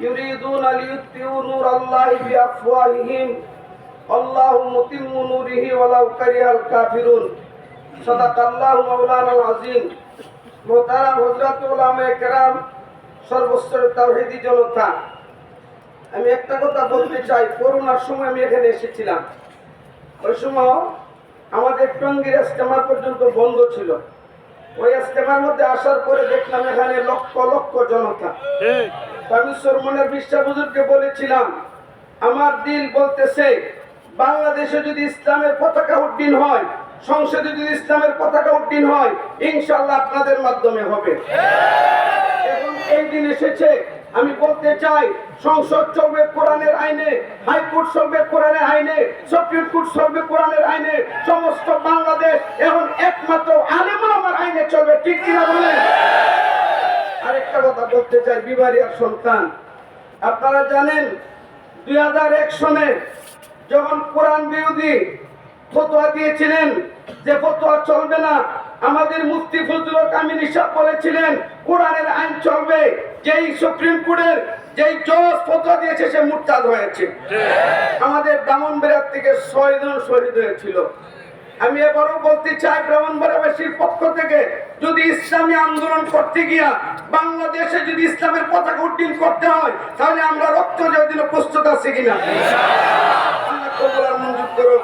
يريدون ليطفئوا نور الله بأفواههم الله متم نوره ولو كره الكافرون صدق الله مولانا العظيم মোহতারাম হজরত ওলামে কেরাম সর্বস্তরের তাওহিদি জনতা আমি একটা কথা বলতে চাই করোনার সময় আমি এখানে এসেছিলাম ওই সময় আমাদের টঙ্গির ইস্তেমা পর্যন্ত বন্ধ ছিল ওই ইস্তেমার মধ্যে আসার পরে দেখলাম এখানে লক্ষ লক্ষ জনতা তো আমি বলেছিলাম, আমার দিল বলতেছে, বাংলাদেশে যদি ইসলামের পতাকা উড্ডীন হয়, সংসদে যদি ইসলামের পতাকা উড্ডীন হয় ইনশাল্লাহ আপনাদের মাধ্যমে হবে। এই দিন এসেছে, আমি বলতে চাই, সংসদ চলবে কোরআনের আইনে, হাইকোর্ট চলবে কোরআনের আইনে, সুপ্রিম কোর্ট চলবে কোরআনের আইনে, সমস্ত বাংলাদেশ এখন একমাত্র আলেমুল আমার আইনে চলবে, ঠিক কিনা বলেন? আরেকটা কথা বলতে চাই বিবারিয়ার সন্তান। আপনারা জানেন দুই হাজার এক সনে যখন কোরআন বিরোধী ফতোয়া দিয়েছিলেন যে ফতোয়া চলবে না আমাদের মুফতি ফজলুল কামিল ইসাব বলেছিলেন কোরআনের আইন চলবে যেই সুপ্রিম কোর্টের যেই জজ ফতোয়া দিয়েছে সে মুরতাদ হয়েছে। আমাদের ব্রাহ্মণবাড়িয়ার থেকে ছয় জন শহীদ হয়েছিল। আমি এবারও বলতে চাই ব্রাহ্মণ ব্রাহ্মণবাড়িয়াবাসীর পক্ষ থেকে যদি ইসলামী আন্দোলন করতে গিয়া বাংলাদেশে যদি ইসলামের পতাকা উড্ডীন করতে হয় তাহলে আমরা রক্ত দেওয়ার জন্য প্রস্তুত আছি কিনা? মঞ্জুর করুন